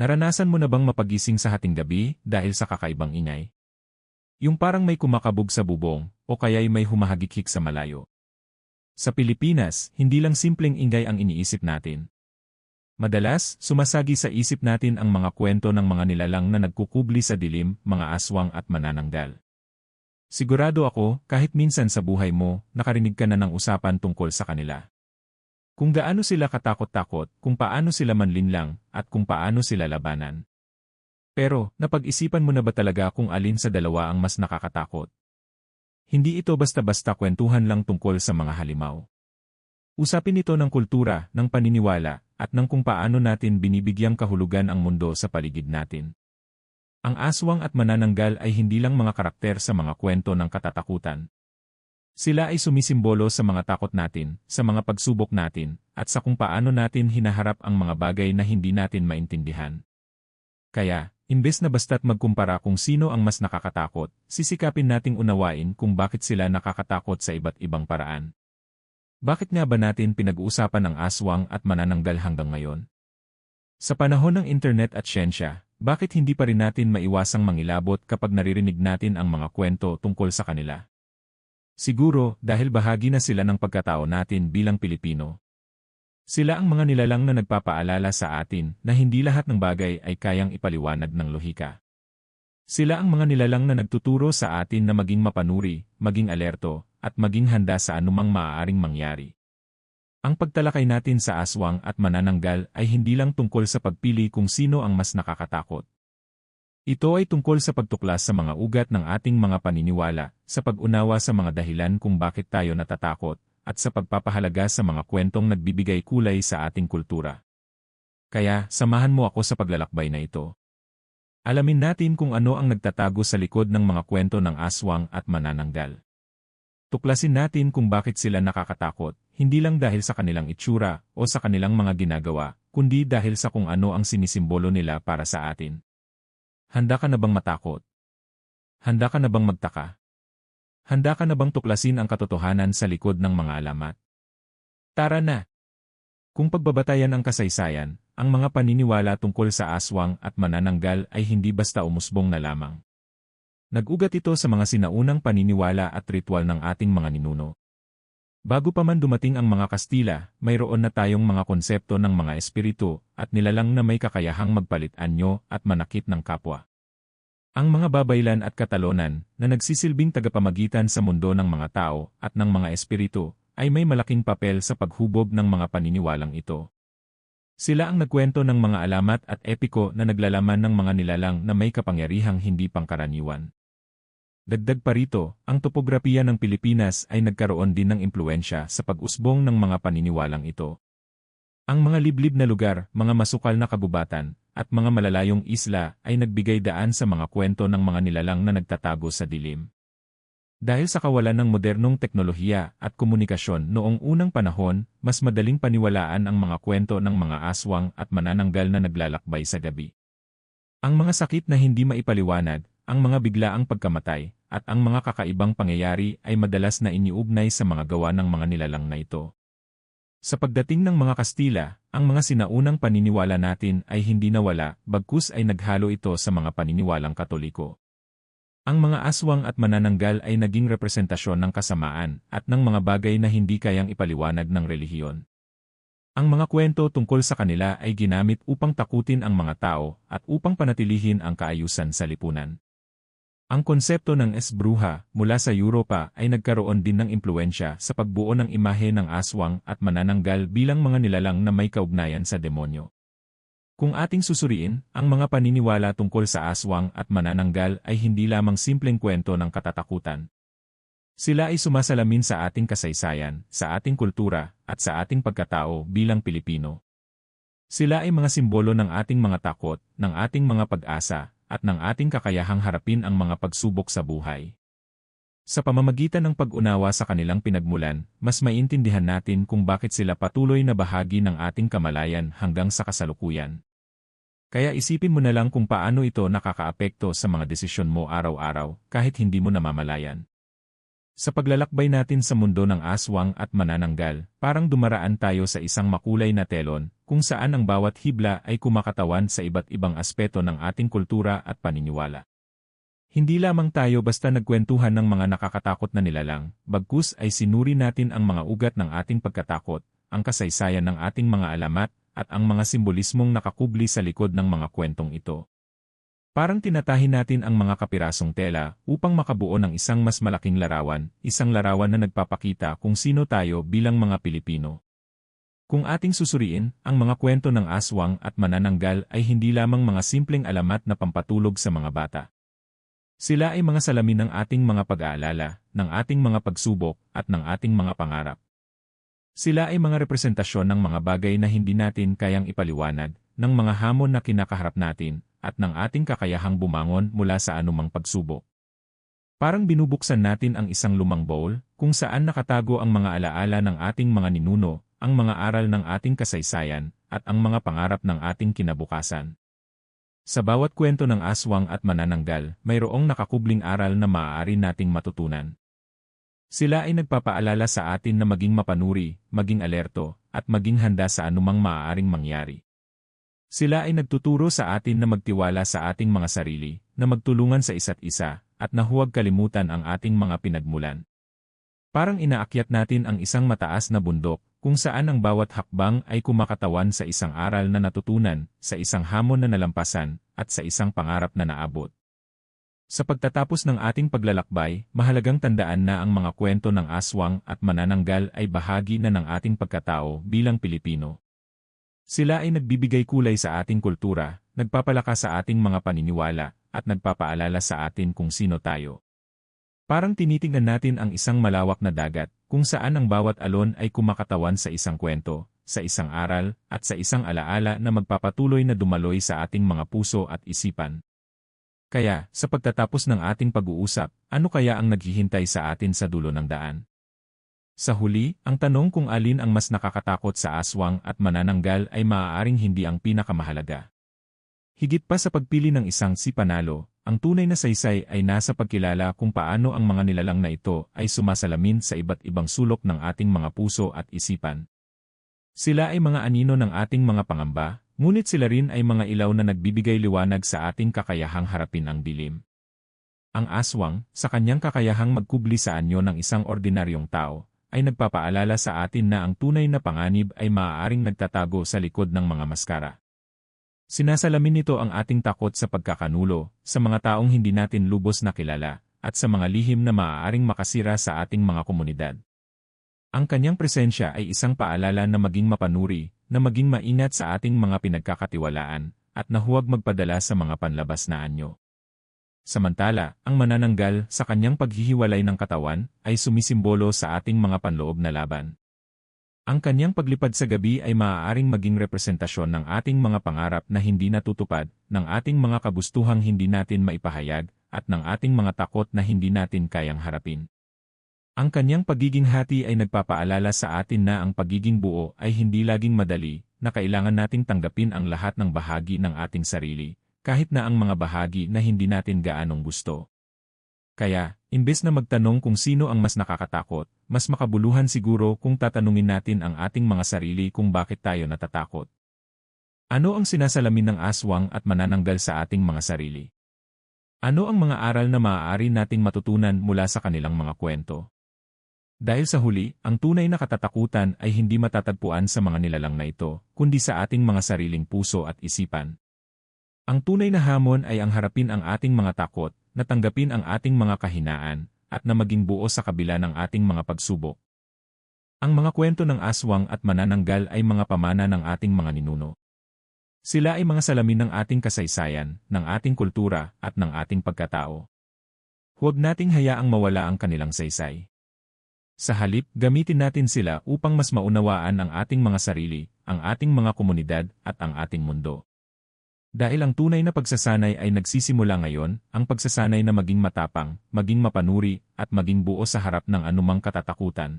Naranasan mo na bang mapagising sa hating gabi dahil sa kakaibang ingay? Yung parang may kumakabog sa bubong o kaya'y may humahagikik sa malayo. Sa Pilipinas, hindi lang simpleng ingay ang iniisip natin. Madalas, sumasagi sa isip natin ang mga kwento ng mga nilalang na nagkukubli sa dilim, mga aswang at manananggal. Sigurado ako, kahit minsan sa buhay mo, nakarinig ka na ng usapan tungkol sa kanila. Kung gaano sila katakot-takot, kung paano sila manlinlang, at kung paano sila labanan. Pero, napag-isipan mo na ba talaga kung alin sa dalawa ang mas nakakatakot? Hindi ito basta-basta kwentuhan lang tungkol sa mga halimaw. Usapin ito ng kultura, ng paniniwala, at ng kung paano natin binibigyang kahulugan ang mundo sa paligid natin. Ang aswang at manananggal ay hindi lang mga karakter sa mga kwento ng katatakutan, sila ay sumisimbolo sa mga takot natin, sa mga pagsubok natin, at sa kung paano natin hinaharap ang mga bagay na hindi natin maintindihan. Kaya, imbes na basta't magkumpara kung sino ang mas nakakatakot, sisikapin nating unawain kung bakit sila nakakatakot sa iba't ibang paraan. Bakit nga ba natin pinag-uusapan ang aswang at manananggal hanggang ngayon? Sa panahon ng internet at siyensya, bakit hindi pa rin natin maiwasang mangilabot kapag naririnig natin ang mga kwento tungkol sa kanila? Siguro dahil bahagi na sila ng pagkatao natin bilang Pilipino. Sila ang mga nilalang na nagpapaalala sa atin na hindi lahat ng bagay ay kayang ipaliwanag ng lohika. Sila ang mga nilalang na nagtuturo sa atin na maging mapanuri, maging alerto, at maging handa sa anumang maaaring mangyari. Ang pagtalakay natin sa aswang at manananggal ay hindi lang tungkol sa pagpili kung sino ang mas nakakatakot. Ito ay tungkol sa pagtuklas sa mga ugat ng ating mga paniniwala, sa pag-unawa sa mga dahilan kung bakit tayo natatakot, at sa pagpapahalaga sa mga kwentong nagbibigay kulay sa ating kultura. Kaya, samahan mo ako sa paglalakbay na ito. Alamin natin kung ano ang nagtatago sa likod ng mga kwento ng aswang at manananggal. Tuklasin natin kung bakit sila nakakatakot, hindi lang dahil sa kanilang itsura o sa kanilang mga ginagawa, kundi dahil sa kung ano ang sinisimbolo nila para sa atin. Handa ka na bang matakot? Handa ka na bang magtaka? Handa ka na bang tuklasin ang katotohanan sa likod ng mga alamat? Tara na! Kung pagbabatayan ang kasaysayan, ang mga paniniwala tungkol sa aswang at manananggal ay hindi basta umusbong na lamang. Nag-ugat ito sa mga sinaunang paniniwala at ritual ng ating mga ninuno. Bago pa man dumating ang mga Kastila, mayroon na tayong mga konsepto ng mga espiritu at nilalang na may kakayahang magpalit anyo at manakit ng kapwa. Ang mga babaylan at katalonan na nagsisilbing tagapamagitan sa mundo ng mga tao at ng mga espiritu ay may malaking papel sa paghubog ng mga paniniwalang ito. Sila ang nagkwento ng mga alamat at epiko na naglalaman ng mga nilalang na may kapangyarihang hindi pangkaraniwan. Dagdag pa rito, ang topografiya ng Pilipinas ay nagkaroon din ng impluensya sa pag-usbong ng mga paniniwalang ito. Ang mga liblib na lugar, mga masukal na kabubatan, at mga malalayong isla ay nagbigay daan sa mga kwento ng mga nilalang na nagtatago sa dilim. Dahil sa kawalan ng modernong teknolohiya at komunikasyon noong unang panahon, mas madaling paniwalaan ang mga kwento ng mga aswang at manananggal na naglalakbay sa gabi. Ang mga sakit na hindi maipaliwanag, ang mga biglaang pagkamatay, at ang mga kakaibang pangyayari ay madalas na iniugnay sa mga gawa ng mga nilalang na ito. Sa pagdating ng mga Kastila, ang mga sinaunang paniniwala natin ay hindi nawala, bagkus ay naghalo ito sa mga paniniwalang katoliko. Ang mga aswang at manananggal ay naging representasyon ng kasamaan at ng mga bagay na hindi kayang ipaliwanag ng relihiyon. Ang mga kwento tungkol sa kanila ay ginamit upang takutin ang mga tao at upang panatilihin ang kaayusan sa lipunan. Ang konsepto ng esbruha mula sa Europa ay nagkaroon din ng impluensya sa pagbuo ng imahe ng aswang at manananggal bilang mga nilalang na may kaugnayan sa demonyo. Kung ating susuriin, ang mga paniniwala tungkol sa aswang at manananggal ay hindi lamang simpleng kwento ng katatakutan. Sila ay sumasalamin sa ating kasaysayan, sa ating kultura, at sa ating pagkatao bilang Pilipino. Sila ay mga simbolo ng ating mga takot, ng ating mga pag-asa, at ng ating kakayahang harapin ang mga pagsubok sa buhay. Sa pamamagitan ng pag-unawa sa kanilang pinagmulan, mas maintindihan natin kung bakit sila patuloy na bahagi ng ating kamalayan hanggang sa kasalukuyan. Kaya isipin mo na lang kung paano ito nakakaapekto sa mga desisyon mo araw-araw kahit hindi mo namamalayan. Sa paglalakbay natin sa mundo ng aswang at manananggal, parang dumaraan tayo sa isang makulay na telon kung saan ang bawat hibla ay kumakatawan sa iba't ibang aspeto ng ating kultura at paniniwala. Hindi lamang tayo basta nagkwentuhan ng mga nakakatakot na nilalang, bagkus ay sinuri natin ang mga ugat ng ating pagkatakot, ang kasaysayan ng ating mga alamat, at ang mga simbolismong nakakubli sa likod ng mga kwentong ito. Parang tinatahin natin ang mga kapirasong tela upang makabuo ng isang mas malaking larawan, isang larawan na nagpapakita kung sino tayo bilang mga Pilipino. Kung ating susuriin, ang mga kwento ng aswang at manananggal ay hindi lamang mga simpleng alamat na pampatulog sa mga bata. Sila ay mga salamin ng ating mga pag-aalala, ng ating mga pagsubok, at ng ating mga pangarap. Sila ay mga representasyon ng mga bagay na hindi natin kayang ipaliwanag, ng mga hamon na kinakaharap natin, at ng ating kakayahang bumangon mula sa anumang pagsubok. Parang binubuksan natin ang isang lumang bowl, kung saan nakatago ang mga alaala ng ating mga ninuno, ang mga aral ng ating kasaysayan, at ang mga pangarap ng ating kinabukasan. Sa bawat kwento ng aswang at manananggal, mayroong nakakubling aral na maaari nating matutunan. Sila ay nagpapaalala sa atin na maging mapanuri, maging alerto, at maging handa sa anumang maaaring mangyari. Sila ay nagtuturo sa atin na magtiwala sa ating mga sarili, na magtulungan sa isa't isa, at na huwag kalimutan ang ating mga pinagmulan. Parang inaakyat natin ang isang mataas na bundok, kung saan ang bawat hakbang ay kumakatawan sa isang aral na natutunan, sa isang hamon na nalampasan, at sa isang pangarap na naabot. Sa pagtatapos ng ating paglalakbay, mahalagang tandaan na ang mga kwento ng aswang at manananggal ay bahagi na ng ating pagkatao bilang Pilipino. Sila ay nagbibigay kulay sa ating kultura, nagpapalakas sa ating mga paniniwala, at nagpapaalala sa atin kung sino tayo. Parang tinitingnan natin ang isang malawak na dagat, kung saan ang bawat alon ay kumakatawan sa isang kwento, sa isang aral, at sa isang alaala na magpapatuloy na dumaloy sa ating mga puso at isipan. Kaya, sa pagtatapos ng ating pag-uusap, ano kaya ang naghihintay sa atin sa dulo ng daan? Sa huli, ang tanong kung alin ang mas nakakatakot sa aswang at manananggal ay maaaring hindi ang pinakamahalaga. Higit pa sa pagpili ng isang si panalo, ang tunay na saysay ay nasa pagkilala kung paano ang mga nilalang na ito ay sumasalamin sa iba't ibang sulok ng ating mga puso at isipan. Sila ay mga anino ng ating mga pangamba, ngunit sila rin ay mga ilaw na nagbibigay liwanag sa ating kakayahang harapin ang dilim. Ang aswang, sa kanyang kakayahang magkubli sa anyo ng isang ordinaryong tao, ay nagpapaalala sa atin na ang tunay na panganib ay maaaring nagtatago sa likod ng mga maskara. Sinasalamin nito ang ating takot sa pagkakanulo, sa mga taong hindi natin lubos na kilala, at sa mga lihim na maaaring makasira sa ating mga komunidad. Ang kanyang presensya ay isang paalala na maging mapanuri, na maging maingat sa ating mga pinagkakatiwalaan, at na huwag magpadala sa mga panlabas na anyo. Samantala, ang manananggal sa kanyang paghihiwalay ng katawan ay sumisimbolo sa ating mga panloob na laban. Ang kanyang paglipad sa gabi ay maaaring maging representasyon ng ating mga pangarap na hindi natutupad, ng ating mga kabustuhang hindi natin maipahayag, at ng ating mga takot na hindi natin kayang harapin. Ang kanyang pagiging hati ay nagpapaalala sa atin na ang pagiging buo ay hindi laging madali, na kailangan nating tanggapin ang lahat ng bahagi ng ating sarili, kahit na ang mga bahagi na hindi natin gaanong gusto. Kaya, imbes na magtanong kung sino ang mas nakakatakot, mas makabuluhan siguro kung tatanungin natin ang ating mga sarili kung bakit tayo natatakot. Ano ang sinasalamin ng aswang at manananggal sa ating mga sarili? Ano ang mga aral na maaari nating matutunan mula sa kanilang mga kwento? Dahil sa huli, ang tunay na katatakutan ay hindi matatagpuan sa mga nilalang na ito, kundi sa ating mga sariling puso at isipan. Ang tunay na hamon ay ang harapin ang ating mga takot, natanggapin ang ating mga kahinaan, at na maging buo sa kabila ng ating mga pagsubok. Ang mga kwento ng aswang at manananggal ay mga pamana ng ating mga ninuno. Sila ay mga salamin ng ating kasaysayan, ng ating kultura, at ng ating pagkatao. Huwag nating hayaang mawala ang kanilang saysay. Sa halip, gamitin natin sila upang mas maunawaan ang ating mga sarili, ang ating mga komunidad, at ang ating mundo. Dahil ang tunay na pagsasanay ay nagsisimula ngayon, ang pagsasanay na maging matapang, maging mapanuri, at maging buo sa harap ng anumang katatakutan.